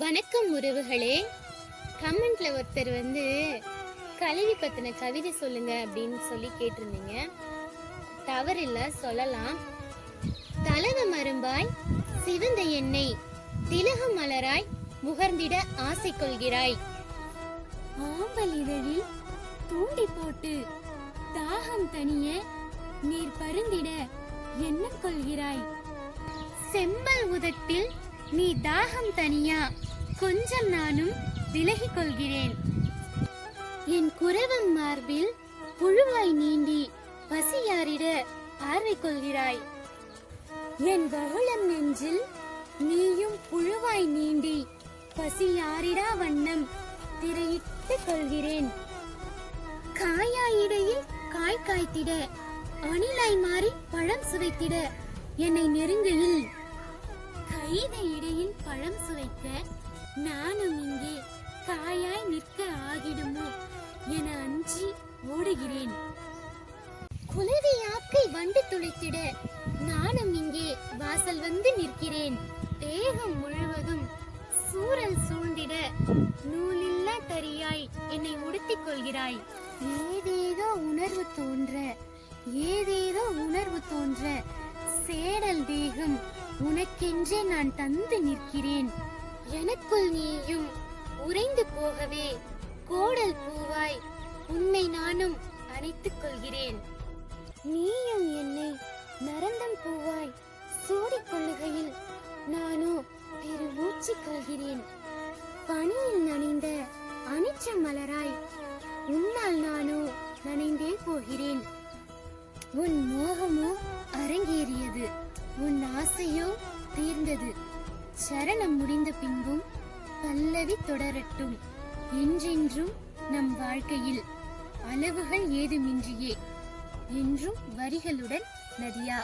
வணக்கம் உறவுகளே. கமெண்ட்ல ஒருத்தர் வந்து கல்வி பத்தின கவிதை சொல்லுங்க அப்படின்னு சொல்லி கேட்டிருந்தீங்க. தவறில்ல சொல்லலாம். தலக மரும்பாய் சிவந்த எண்ணெய் திலக மலராய் முகர்ந்திட ஆசை கொள்கிறாய். ஆம்பல் இதழில் தூண்டி போட்டு தாகம் தனிய நீர் பருந்திட எண்ணம் கொள்கிறாய். செம்பல் உதட்டில் நீ தாகம் தனியா கொஞ்சம் நானும் விலகிக் கொள்கிறேன் என் குரவம் மார்பில் புழுவாய் நீண்டி பசியாரிட பார்வை கொள்கிறாய் என் வகுளம் நெஞ்சில் நீயும் புழுவாய் நீண்டி பசியாரிடா வண்ணம் திரையிட்டு கொள்கிறேன். காயாயிடையில் காய் காய்த்திட அணிலாய் மாறி பழம் சுவைத்திட என்னை நெருங்கையில் கைத இடையில் பழம் சுவைக்க நானும் இங்கே காயாய் நிற்க ஆகிடுமோ என அஞ்சி ஓடுகிறேன். குலவி ஆக்கை வண்டு துளைத்திட நானும் இங்கே வாசல் வந்து நிற்கிறேன். தேகம் முழுவதும் சூரல் சூழ்ந்திட நூலில்லா தரியாய் என்னை உடுத்திக் கொள்கிறாய். ஏதேதோ உணர்வு தோன்ற ஏதேதோ உணர்வு தோன்ற சேடல் தேகம் உனக்கென்றே நான் தந்து நிற்கிறேன். எனக்குள் நீயும் உறைந்து போகவே கோடல் பூவாய் உன்னை நானும் அணைத்துக் கொள்கிறேன். நீயும் என்னை நரந்தம் பூவாய் சூடிக் கொள்ளுகையில் நானோ பெருமூச்சு கொள்கிறேன். பனியில் நனைந்த அனிச்ச மலராய் உன்னால் நானோ நனைந்தே போகிறேன். உன் மோகமோ அரங்கேறியது உன் ஆசையோ தீர்ந்தது. சரணம் முடிந்த பின்பும் பல்லவி தொடரட்டும். என்றென்றும் நம் வாழ்க்கையில் அளவுகள் ஏதுமின்றியே. என்றும் வரிகளுடன் நதியா.